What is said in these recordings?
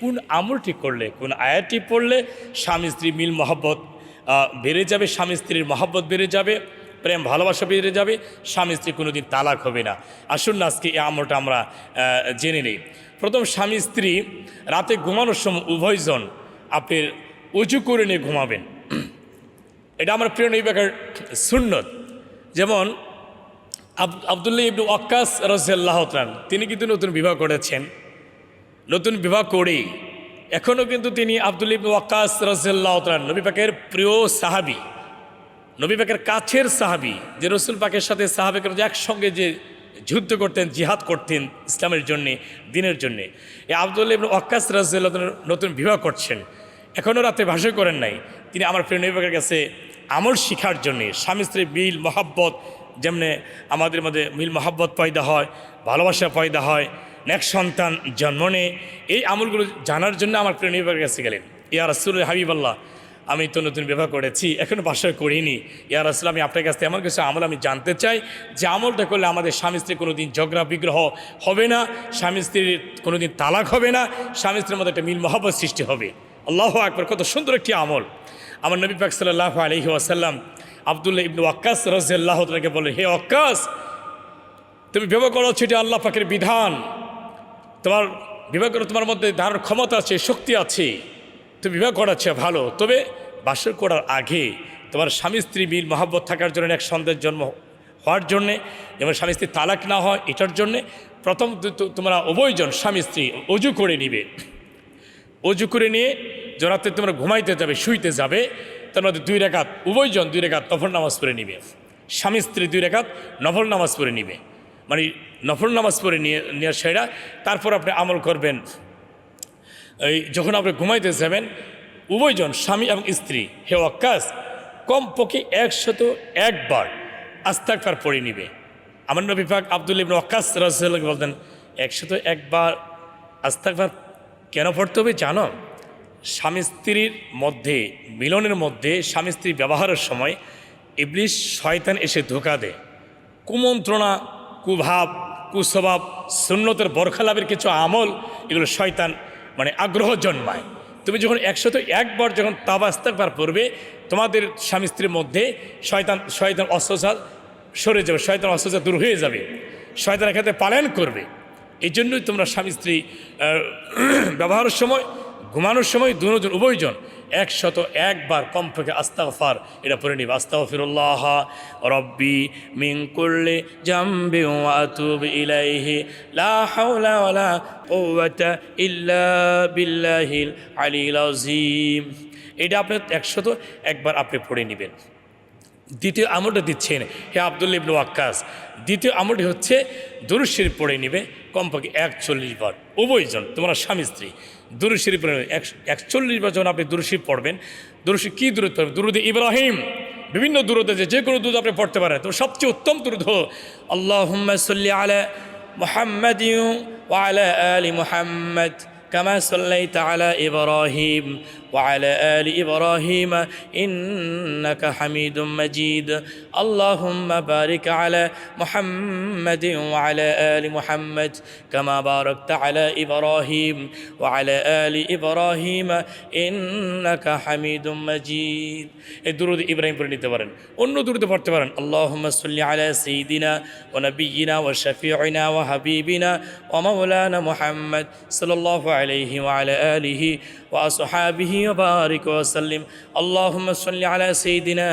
কোন আমলটি করলে, কোন আয়াতটি পড়লে স্বামী স্ত্রী মিল মহব্বত বেড়ে যাবে, স্বামী স্ত্রীর মহব্বত বেড়ে যাবে, প্রেম, ভালোবাসা বেড়ে যাবে, স্বামী স্ত্রী কোনোদিন তালাক হবে না। আসুন না আজকে এই আমলটা আমরা জেনে নিই। প্রথম, স্বামী স্ত্রী রাতে ঘুমানোর সময় উভয়জন আপনি উঁচু করে নিয়ে ঘুমাবেন। এটা আমার প্রিয় নৈবাকের সুন্নত। যেমন আব- আবদুল্লাহ ইবনু ওয়াক্কাস রাজিয়াল্লাহ তাআলা তিনি কিন্তু নতুন বিবাহ করেছেন। নতুন বিবাহ করেই। এখনও কিন্তু তিনি আব্দুল ইবনু ওয়াক্কাস তাআলা নবী পাকের প্রিয় সাহাবি, নবী পাকের কাছের সাহাবি, যে রসুল পাকের সাথে সাহাবেকের একসঙ্গে যে যুদ্ধ করতেন, জিহাদ করতেন ইসলামের জন্যে, দিনের জন্যে। এই আব্দুল ইবনু ওয়াক্কাস তাআলা নতুন বিবাহ করছেন। এখনও রাতে ভাষা করেন নাই। তিনি আমার প্রিয় নবী পাকের কাছে আমল শিখার জন্যে, স্বামী স্ত্রী মিল, মহাব্বত, যেমনে আমাদের মধ্যে মিল, মহাব্বত পয়দা হয়, ভালোবাসা পয়দা হয় নেক্সট সন্তান জন্ম নেয় এই আমলগুলো জানার জন্য আমার প্রিয় নবীর কাছে গেলেন। ইয়া রাসুল হাবিবাল্লাহ, আমি তো নতুন বিবাহ করেছি এখনও বাসায় করিনি। ইয়া রাসুল, আমি আপনার কাছ থেকে এমন কিছু আমল আমি জানতে চাই, যে আমলটা করলে আমাদের স্বামী স্ত্রী কোনো দিন ঝগড়া, বিগ্রহ হবে না, স্বামী স্ত্রীর কোনো দিন তালাক হবে না, স্বামী স্ত্রীর মধ্যে একটা মিল মহাব্বত সৃষ্টি হবে। আল্লাহ আকবর, কত সুন্দর একটি আমল। আমার নবী পাক সাল্লাহ আলহি আসাল্লাম আবদুল্লাহ ইবনু আক্কাস রাজিয়াল্লাহ তাকে বলে হে অক্কাস তুমি বিবাহ করো সেটা আল্লাহ পাকের বিধান। তোমার বিবাহ করে তোমার মধ্যে ধারণ ক্ষমতা আছে, শক্তি আছে। তুমি বিবাহ করাচ্ছে ভালো। তবে বাসর করার আগে তোমার স্বামী, স্ত্রী মিল, মহাব্বত থাকার জন্য এক সন্তান জন্ম হওয়ার জন্যে, যেমন স্বামী, স্ত্রী তালাক না হয়, এটার জন্যে প্রথম তোমরা উভয়জন স্বামী, স্ত্রী অজু করে নিবে। অজু করে নিয়ে জোরাতে তোমরা ঘুমাইতে যাবে, শুইতে যাবে, তার মধ্যে দুই রেখাত, উভয়জন দুই রেখাত নফল নামাজ পড়ে নিবে। স্বামী, স্ত্রী দুই রেখাত নফল নামাজ পড়ে নিবে। মানে নফল নামাজ পড়ে নিয়ে, নেওয়ার সেরা তারপর আপনি আমল করবেন। এই যখন আপনি ঘুমাইতে যাবেন, উভয়জন স্বামী এবং স্ত্রী, হে অক্কাস কমপক্ষে একশত একবার আস্তাকবার পড়ে নিবে। আমার নবী পাক আব্দুল ইবনে অক্কাস রাজুল্লাহ বলতেন, একশত একবার আস্তাকবার কেন পড়তে হবে জানো? স্বামী স্ত্রীর মধ্যে, মিলনের মধ্যে স্বামী স্ত্রী ব্যবহারের সময় ইবলিশ শয়তান এসে ধোকা দেয়। কুমন্ত্রণা কুভাব, কুস্বভাব, সুন্নতের বরখালাভের কিছু আমল, এগুলো শয়তান মানে আগ্রহ জন্মায়। তুমি যখন একশত একবার যখন তাবাস্তাকবার পড়বে, তোমাদের স্বামী স্ত্রীর মধ্যে শয়তান শয়তান অস্ত্রচা সরে যাবে, শয়তান অস্ত্রচা দূর হয়ে যাবে। শয়তান এখানে পালন করবে। এই জন্যই তোমরা স্বামী স্ত্রী ব্যবহারের সময়, ঘুমানোর সময় দুজন, উভয়জন একশত একবার কম কমপক্ষে আস্তাফার এটা পড়ে নিবে। আস্তাফিরুল্লাহ রব্বি মিং করলে জাম্বে আতুব ইলাইহি। লা হাওলা ইল্লা বিল্লাহিল আলিল আযীম। এটা আপনি একশত একবার আপনি পড়ে নেবেন। দ্বিতীয় আমলটা দিচ্ছেন হে আবদুল্লা ইবনু আক্কাস দ্বিতীয় আমলটি হচ্ছে, দুরুদ পড়ে নিবে, কমপক্ষে একচল্লিশ বার। উভয়জন তোমার স্বামী স্ত্রী, দুরুদ পড়ে নেবে। একচল্লিশ বার যখন আপনি দুরুদ পড়বেন দুরুশি কী দূরত পড়বেন দুরুদে ইব্রাহিম। বিভিন্ন দূরত আছে যে কোনো দুধ আপনি পড়তে পারেন। তো সবচেয়ে উত্তম দুরুদ হল আল্লাহ সাল্লি আলা মোহাম্মদ ইউ আলা আলী মোহাম্মদ, কামা সাল্লাই তালা ইব্রাহিম। وعلى آل إبراهيم إنك حميد مجيد اللهم بارك على محمد وعلى آل محمد كما باركت على إبراهيم وعلى آل إبراهيم إنك حميد مجيد الدرود إبراهيم পড়ে নিতে পারেন অন্য দুরুদে পড়তে পারেন اللهم صل على سيدنا ونبينا وشفيعنا وحبيبنا ومولانا محمد صلى الله عليه وعلى آله وأصحابه وبارك وسلم اللهم صل على سيدنا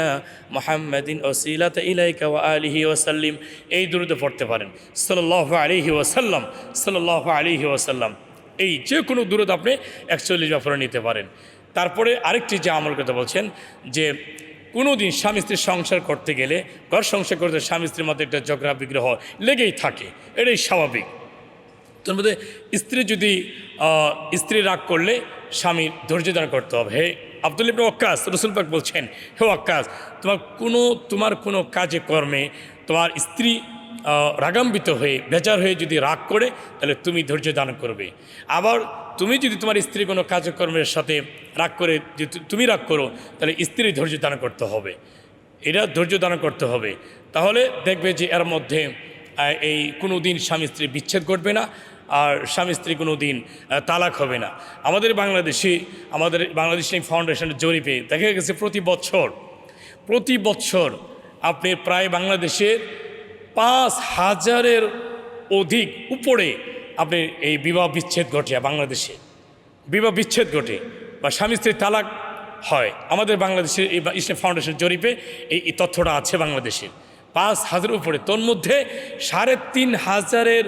محمد وسيلة إليك وآله وسلم এই দুরুদে পড়তে পারেন সাল্লাহ আলহি ওয়াসাল্লাম সাল্লাহ আলহি ওয়াসাল্লাম এই যে কোনো দূরত আপনি একচল্লিশ ব্যাপারে নিতে পারেন তারপরে আরেকটি যে আমল কথা বলছেন যে কোনো দিন স্বামী স্ত্রীর সংসার করতে গেলে ঘর সংসার করতে স্বামী স্ত্রীর মধ্যে একটা ঝগড়া বিগ্রহ লেগেই থাকে এটাই স্বাভাবিক তোর মধ্যে স্ত্রী যদি আহ, স্ত্রী রাগ করলে স্বামী ধৈর্য ধারণ করতে হবে। হে আব্দুল ইবনে ওয়াক্কাস, রসুল পাক বলছেন, হে ওয়াক্কাস, তোমার কোনো তোমার কোনো কাজে কর্মে তোমার স্ত্রী রাগাম্বিত হয়ে, বেজার হয়ে যদি রাগ করে, তাহলে তুমি ধৈর্য দান করবে। আবার তুমি যদি তোমার স্ত্রী কোনো কাজকর্মের সাথে রাগ করে যদি তুমি রাগ করো, তাহলে স্ত্রী ধৈর্য দান করতে হবে। এটা ধৈর্য দান করতে হবে। তাহলে দেখবে যে এর মধ্যে এই কোনো দিন স্বামী স্ত্রী বিচ্ছেদ ঘটবে না। আর স্বামী স্ত্রী কোনো দিন তালাক হবে না। আমাদের বাংলাদেশে, আমাদের বাংলাদেশ ফাউন্ডেশনের জরিপে দেখা গেছে প্রতি বছর প্রতি বছর আপনি প্রায় বাংলাদেশে পাঁচ হাজারের অধিক উপরে আপনি এই বিবাহ বিচ্ছেদ ঘটে বাংলাদেশে। বিবাহ বিচ্ছেদ ঘটে বা স্বামী স্ত্রী তালাক হয়। আমাদের বাংলাদেশের এই ইসলাম ফাউন্ডেশন জরিপে এই তথ্যটা আছে বাংলাদেশের পাঁচ হাজারের উপরে। তোর মধ্যে সাড়ে তিন হাজারের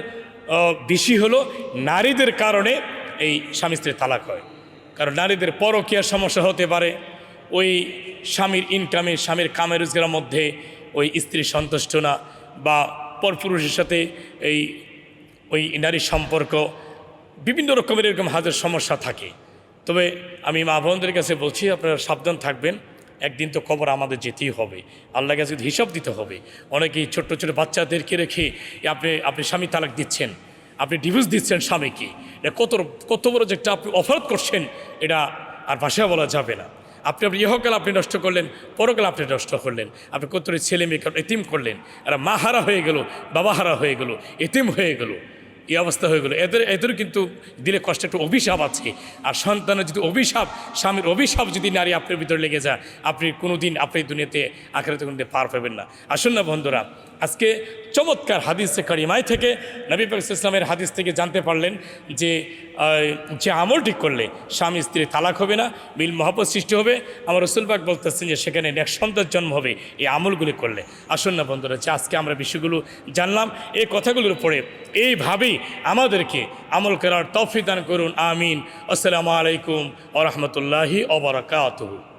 বেশি হলো নারীদের কারণে এই স্বামী স্ত্রীর তালাক হয়। কারণ নারীদের পরকীয়ার সমস্যা হতে পারে, ওই স্বামীর ইনকামে স্বামীর কামে রোজগারের মধ্যে ওই স্ত্রী সন্তুষ্ট না বা পরপুরুষের সাথে এই, ওই নারীর সম্পর্ক, বিভিন্ন রকমের এরকম হাজার সমস্যা থাকে। তবে আমি মা বোনদের কাছে বলছি, আপনারা সাবধান থাকবেন। একদিন তো কবর আমাদের যেতেই হবে। আল্লাহ কাছে হিসাব দিতে হবে। অনেকেই ছোট্ট ছোট বাচ্চাদেরকে রেখে আপনি আপনি স্বামী তালাক দিচ্ছেন। আপনি ডিভোর্স দিচ্ছেন স্বামীকে। এটা কত কত বড় যে একটা আপনি অফারত করছেন, এটা আর ভাষা বলা যাবে না। আপনি আপনি ইহকাল আপনি নষ্ট করলেন, পরকাল আপনি নষ্ট করলেন। আপনি কত ছেলে মেয়েকে এতিম করলেন। এরা মা হারা হয়ে গেল, বাবা হারা হয়ে গেল, এতিম হয়ে গেল। এই অবস্থা হয়ে গেলো। এদের এদের কিন্তু দিলে কষ্ট একটু অভিশাপ আছে। আর সন্তানের যদি অভিশাপ, স্বামীর অভিশাপ যদি নারী আপনার ভিতরে লেগে যায়, আপনি কোনো দিন আপনি দুনিয়াতে, আখেরাতে কোনো পার পাবেন না। আসুন না বন্ধুরা, আজকে চমৎকার হাদিসে কারিমায় থেকে নবী পাক ইসলামের হাদিস থেকে জানতে পারলেন যে যে আমলটি করলে স্বামী স্ত্রী তালাক হবে না মিল মহব্বত সৃষ্টি হবে। আমার রসুলবাগ বলতেছেন যে, সেখানে এক সন্তান জন্ম হবে এই আমলগুলি করলে। আসুন না বন্ধুরা, যে আজকে আমরা বিষয়গুলো জানলাম, এই কথাগুলোর উপরে এইভাবেই আমাদেরকে আমল করার তফিদান দান করুন আমিন। আসসালামু আলাইকুম ও রহমতুল্লাহি